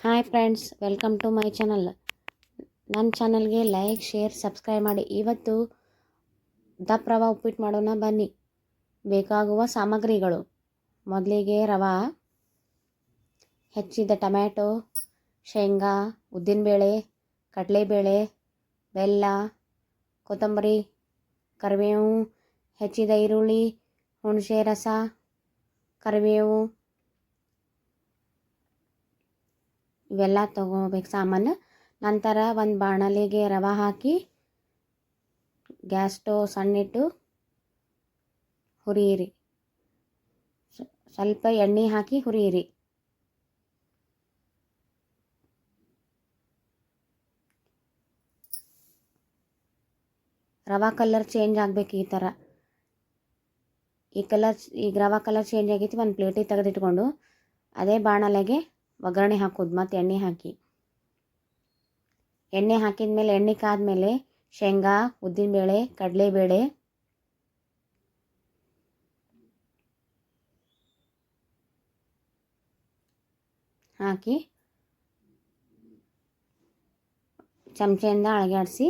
Hi friends, welcome to my channel. ನನ್ನ ಚಾನಲ್ಗೆ like, share, subscribe ಮಾಡಿ. ಇವತ್ತು ದಪ್ಪ ರವೆ ಉಪ್ಪಿಟ್ಟು ಮಾಡೋಣ ಬನ್ನಿ. ಬೇಕಾಗುವ ಸಾಮಗ್ರಿಗಳು. ಮೊದಲಿಗೆ ರವೆ, ಹೆಚ್ಚಿದ ಟೊಮ್ಯಾಟೊ, ಶೇಂಗಾ, ಉದ್ದಿನಬೇಳೆ, ಕಡಲೆಬೇಳೆ, ಬೆಲ್ಲ, ಕೊತ್ತಂಬರಿ, ಕರಿಬೇವು, ಹೆಚ್ಚಿದ ಈರುಳ್ಳಿ, ಹುಣಸೆ ರಸ, ಕರಿಬೇವು ಇವೆಲ್ಲ ತಗೋಬೇಕು ಸಾಮಾನು. ನಂತರ ಒಂದು ಬಾಣಲೆಗೆ ರವೆ ಹಾಕಿ, ಗ್ಯಾಸ್ ಸ್ಟವ್ ಸಣ್ಣಿಟ್ಟು ಹುರಿಯಿರಿ. ಸ್ವಲ್ಪ ಎಣ್ಣೆ ಹಾಕಿ ಹುರಿಯಿರಿ. ರವೆ ಕಲರ್ ಚೇಂಜ್ ಆಗಬೇಕು ಈ ಥರ ಈ ಕಲರ್ ಈಗ ರವೆ ಕಲರ್ ಚೇಂಜ್ ಆಗೈತಿ ಒಂದು ಪ್ಲೇಟಿಗೆ ತೆಗೆದಿಟ್ಕೊಂಡು, ಅದೇ ಬಾಣಲೆಗೆ ಒಗ್ಗರಣೆ ಹಾಕೋದು, ಮತ್ತು ಎಣ್ಣೆ ಹಾಕಿ. ಎಣ್ಣೆ ಹಾಕಿದ ಮೇಲೆ ಎಣ್ಣೆ ಕಾದ್ಮೇಲೆ ಶೇಂಗಾ, ಉದ್ದಿನಬೇಳೆ, ಕಡಲೆಬೇಳೆ. ಹಾಕಿ ಚಮಚೆಯಿಂದ ಅಳಗಾಡಿಸಿ,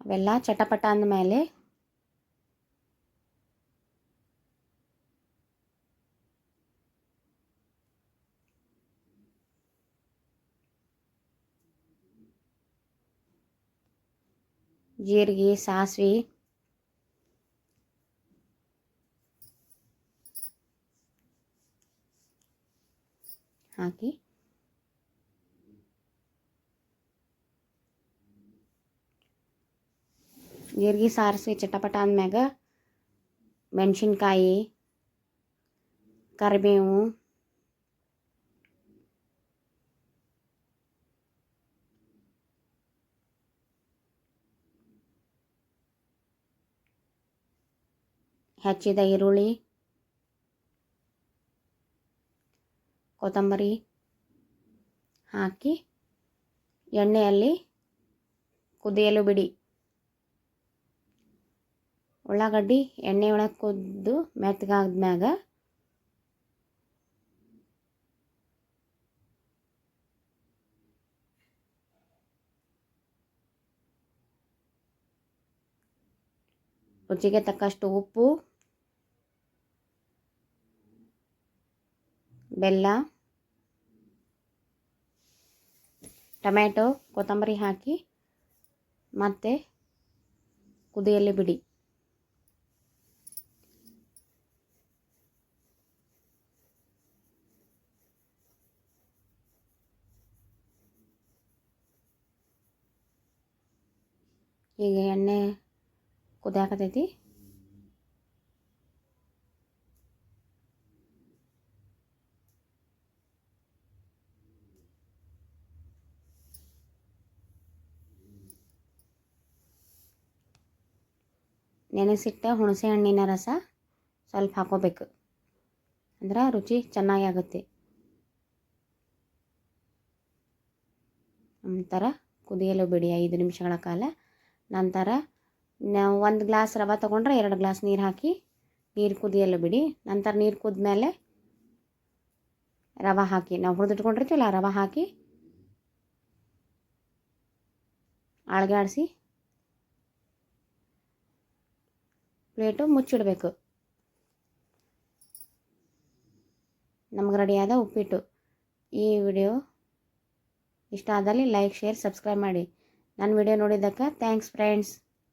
ಅವೆಲ್ಲ ಚಟಪಟ ಅಂದಮೇಲೆ ಜೀರಿಗೆ ಸಾಸಿವೆ ಹಾಕಿ ಜೀರಿಗೆ ಸಾರಿಸಿ ಚಟಪಟ ಅಂದ್ಮ್ಯಾಗ ಮೆಣಸಿನ್ಕಾಯಿ ಕರಿಬೇವು ಹೆಚ್ಚಿದ ಈರುಳ್ಳಿ, ಕೊತ್ತಂಬರಿ ಹಾಕಿ ಎಣ್ಣೆಯಲ್ಲಿ ಕುದಿಯಲು ಬಿಡಿ. ಉಳ್ಳಾಗಡ್ಡಿ ಎಣ್ಣೆ ಒಳಗೆ ಕುದ್ದು ಮೆತ್ತಗಾದ್ಮ್ಯಾಗ ರುಚಿಗೆ ತಕ್ಕಷ್ಟು ಉಪ್ಪು ಬೆಲ್ಲ ಟೊಮ್ಯಾಟೊ ಕೊತ್ತಂಬರಿ ಹಾಕಿ ಮತ್ತೆ ಕುದಿಯಲು ಬಿಡಿ ಈಗ ಎಣ್ಣೆ ಕುದಿಯಾಕತೈತಿ ನೆನೆಸಿಟ್ಟ ಹುಣಸೆ ಹಣ್ಣಿನ ರಸ ಸ್ವಲ್ಪ ಹಾಕೋಬೇಕು. ಅಂದ್ರೆ ರುಚಿ ಚೆನ್ನಾಗಿ ಆಗುತ್ತೆ. ನಂತರ ಕುದಿಯಲು ಬಿಡಿ ಐದು ನಿಮಿಷಗಳ ಕಾಲ. ನಂತರ ನಾವು ಒಂದು ಗ್ಲಾಸ್ ರವೆ ತೊಗೊಂಡ್ರೆ ಎರಡು ಗ್ಲಾಸ್ ನೀರು ಹಾಕಿ ನೀರು ಕುದಿಯಲು ಬಿಡಿ. ನಂತರ ನೀರು ಕುದ್ಮೇಲೆ ರವೆ ಹಾಕಿ, ನಾವು ಹುರಿದಿಟ್ಕೊಂಡಿರ್ತೀವಲ್ಲ ರವೆ ಹಾಕಿ ಅಳ್ಗಾಡಿಸಿ ಪ್ಲೇಟು ಮುಚ್ಚಿಡಬೇಕು. ನಮ್ಗೆ ರೆಡಿಯಾದ ಉಪ್ಪಿಟ್ಟು. ಈ ವಿಡಿಯೋ ಇಷ್ಟ ಆದಲ್ಲಿ ಲೈಕ್ ಶೇರ್ ಸಬ್ಸ್ಕ್ರೈಬ್ ಮಾಡಿ. ನನ್ನ ವಿಡಿಯೋ ನೋಡಿದ್ದಕ್ಕೆ ಥ್ಯಾಂಕ್ಸ್ ಫ್ರೆಂಡ್ಸ್